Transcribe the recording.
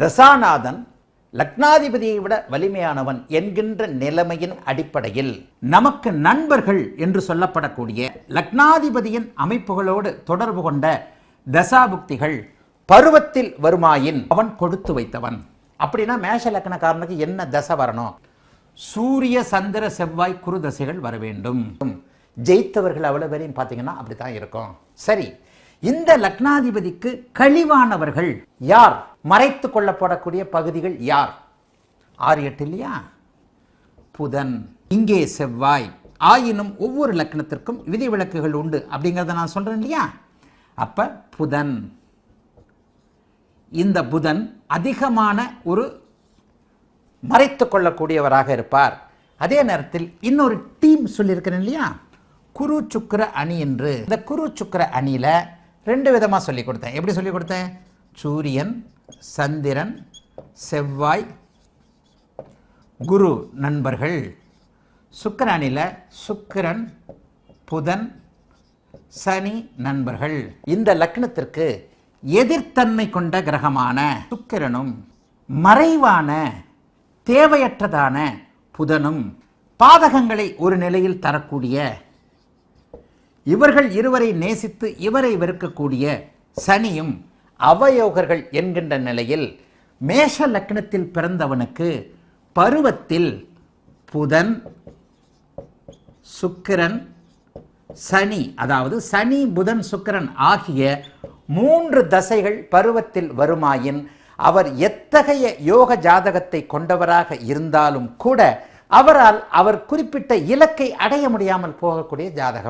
தசாநாதன் லக்னாதிபதியை விட வலிமையானவன் என்கின்ற நிலைமையின் அடிப்படையில் நமக்கு நண்பர்கள் என்று சொல்லப்படக்கூடிய லக்னாதிபதியின் அமைப்புகளோடு தொடர்பு கொண்ட தசாபுக்திகள் பருவத்தில் வருமாயின் அவன் கொடுத்து வைத்தவன். அப்படின்னா மேஷ லக்னக்காரனுக்கு என்ன தசை வரணும்? சூரிய சந்திர செவ்வாய் குரு தசைகள் வர வேண்டும். ஜெயித்தவர்கள் அவ்வளவு பேரையும் பார்த்தீங்கன்னா அப்படித்தான் இருக்கும். சரி இந்த லக்னாதிபதிக்கு கழிவானவர்கள் யார்? மறைத்து கொள்ளப்படக்கூடிய பகுதிகள் யார்? ஆறு எட்டு இல்லையா? புதன். இங்கே செவ்வாய். ஆயினும் ஒவ்வொரு லக்னத்திற்கும் விதிவிலக்குகள் உண்டு அப்படிங்கிறத நான் சொல்கிறேன் இல்லையா? அப்போ புதன். இந்த புதன் அதிகமான ஒரு மறைத்து கொள்ளக்கூடியவராக இருப்பார். அதே நேரத்தில் இன்னொரு டீம் சொல்லியிருக்கிறேன் இல்லையா? குரு சுக்கர அணி என்று. இந்த குரு சுக்கர அணியில் ரெண்டு விதமாக சொல்லி கொடுத்தேன். எப்படி சொல்லி கொடுத்தேன்? சூரியன் சந்திரன் செவ்வாய் குரு நண்பர்கள். சுக்கிர சுக்கிரன் புதன் சனி நண்பர்கள். இந்த லக்னத்திற்கு எதிர்த்தன்மை கொண்ட கிரகமான சுக்கிரனும் மறைவான தேவையற்றதான புதனும் பாதகங்களை ஒரு நிலையில் தரக்கூடிய இவர்கள் இருவரை நேசித்து இவரை வெறுக்கக்கூடிய சனியும் அவயோகர்கள் என்கின்ற நிலையில் மேஷ லக்னத்தில் பிறந்தவனுக்கு பருவத்தில் புதன் சுக்கிரன் சனி அதாவது சனி புதன் சுக்கிரன் ஆகிய மூன்று தசைகள் பருவத்தில் வருமாயின் அவர் எத்தகைய யோக ஜாதகத்தை கொண்டவராக இருந்தாலும் கூட அவரால் அவர் குறிப்பிட்ட இலக்கை அடைய முடியாமல் போகக்கூடிய ஜாதகம்.